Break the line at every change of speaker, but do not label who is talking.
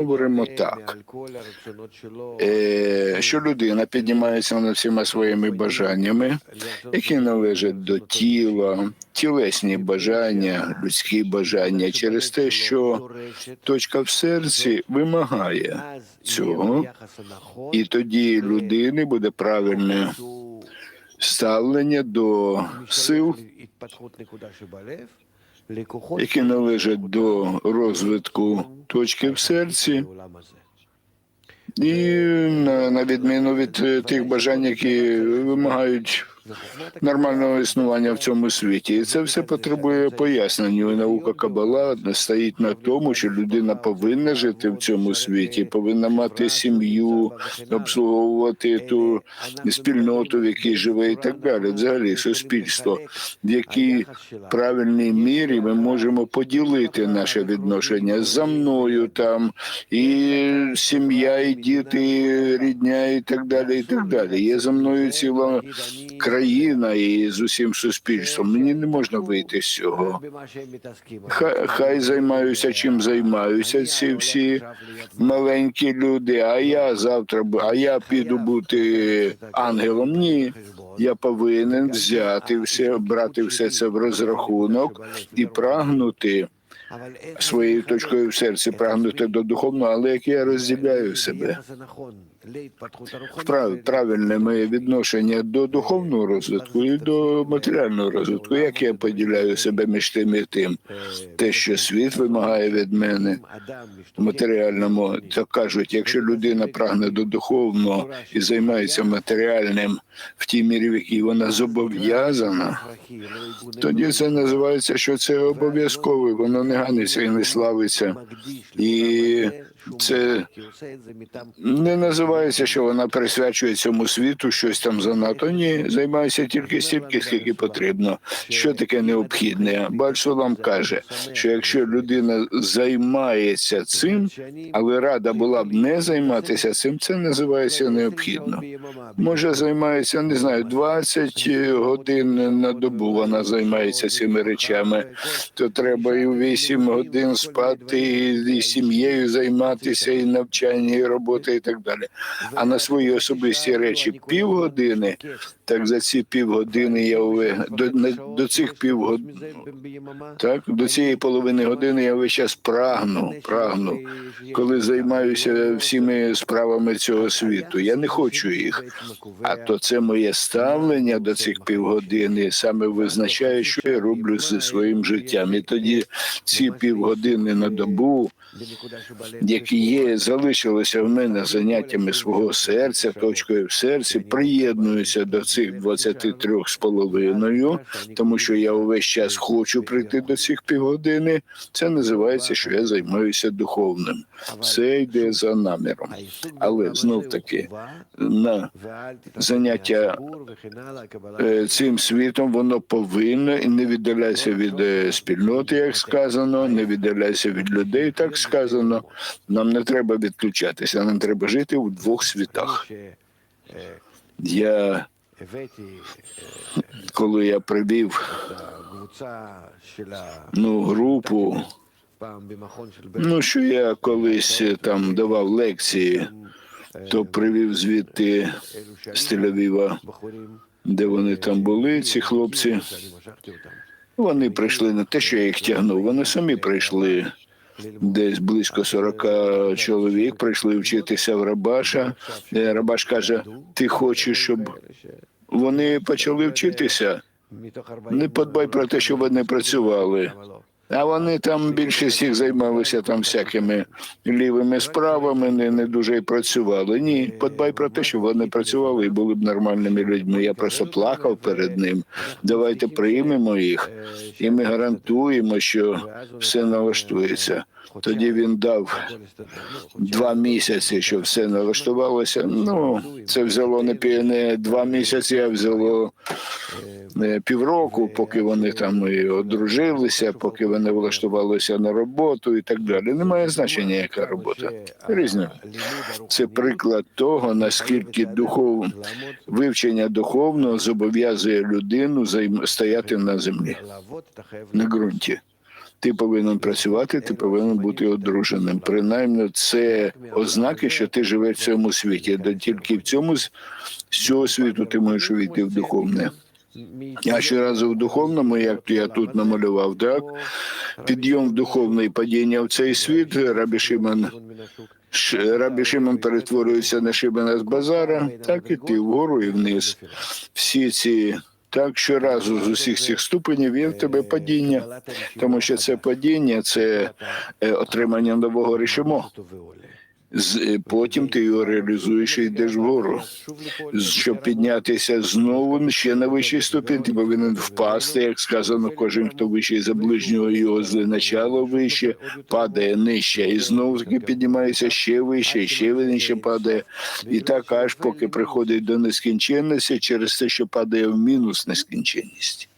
говоримо так, е, що людина піднімається над всіма своїми бажаннями, які належать до тіла, тілесні бажання, людські бажання, через те, що точка в серці вимагає цього, і тоді людини буде правильне ставлення до сил, які належать до розвитку точки в серці, і на, на відміну від тих бажань, які вимагають нормального існування в цьому світі. І це все потребує пояснення. І наука Кабала стоїть на тому, що людина повинна жити в цьому світі, повинна мати сім'ю, обслуговувати ту спільноту, в якій живе, і так далі. Взагалі, суспільство, в якій правильній мірі ми можемо поділити наше відношення за мною там, і сім'я, і діти, і рідня, і так далі. І так далі. Є за мною ціла країна і з усім суспільством. Мені не можна вийти з цього. Хай, хай займаюся чим займаються ці всі маленькі люди. А я завтра а я піду бути ангелом. Ні. Я повинен взяти все, брати все це в розрахунок і прагнути своєю точкою в серці, прагнути до духовного, але як я розділяю себе. Прав, правильне моє відношення до духовного розвитку і до матеріального розвитку. Як я поділяю себе між тим і тим, те, що світ вимагає від мене в матеріальному, то кажуть, якщо людина прагне до духовного і займається матеріальним в тій мірі, в якій вона зобов'язана, тоді це називається, що це обов'язково. Воно не ганиться і не славиться. І це не називається, що вона присвячує цьому світу щось там занадто. Ні, займається тільки стільки, скільки потрібно. Що таке необхідне? Бальсулам каже, що якщо людина займається цим, але рада була б не займатися цим, це називається необхідно. Може, займається не знаю, 20 годин на добу. Вона займається цими речами. То треба і 8 годин спати, і сім'єю займатися, і навчання, і робота, і так далі. А на свої особисті речі півгодини. Так за ці півгодини я уве до, до цих півгодин. Так, до цієї половини години я весь час прагну, прагну, коли займаюся всіми справами цього світу. Я не хочу їх. А то це моє ставлення до цих півгодини саме визначає, що я роблю зі своїм життям. І тоді ці півгодини на добу, які є, залишилися в мене заняттями свого серця, точкою в серці, приєднуюся до цих 23 з половиною, тому що я увесь час хочу прийти до цих півгодини. Це називається, що я займаюся духовним. Все йде за наміром. Але знов таки на заняття е, цим світом воно повинно і не віддаляйся від е, спільноти, як сказано, не віддаляйся від людей, так сказано. Нам не треба відключатися, нам треба жити у двох світах. Я коли я привів ну групу, ну що я колись е, там давав лекції, то привів звідти з Тель-Авіва, де вони там були, ці хлопці. Вони прийшли не те, що я їх тягнув, вони самі прийшли. Десь близько 40 чоловік прийшли вчитися в Рабаша. Е, Рабаш каже: ти хочеш, щоб вони почали вчитися? Не подбай про те, що вони працювали. А вони там більшість їх займалися там всякими лівими справами, не, не дуже й працювали. Ні, подбай про те, щоб вони працювали і були б нормальними людьми. Я просто плакав перед ним. Давайте приймемо їх, і ми гарантуємо, що все налаштується. Тоді він дав два місяці, щоб все налаштувалося. Ну це взяло не не два місяці, а взяло е, півроку, поки вони там і одружилися, поки вони влаштувалися на роботу і так далі. Немає значення, яка робота. Різно. Це приклад того, наскільки духов... вивчення духовного зобов'язує людину стояти на землі, на ґрунті. Ти повинен працювати, ти повинен бути одруженим. Принаймні, це ознаки, що ти живеш в цьому світі. Де тільки в цьому з цього світу ти можеш увійти в духовне. А щоразу в духовному, як я тут намалював, так підйом в духовне і падіння в цей світ. Рабі Шимон Рабі Шимон перетворюється на Шимона з базара, так і ти вгору і вниз. Всі ці так щоразу з усіх цих ступенів є в тебе падіння, тому що це падіння, це е, отримання нового рішимо. Е, потім ти його реалізуєш і йдеш вгору. Щоб піднятися знову ще на вищий ступінь, ти повинен впасти, як сказано, кожен, хто вищий за ближнього його з начала вище, падає нижче, і знову таки піднімається ще вище, ще нижче падає. І так аж поки приходить до нескінченності через те, що падає в мінус нескінченність.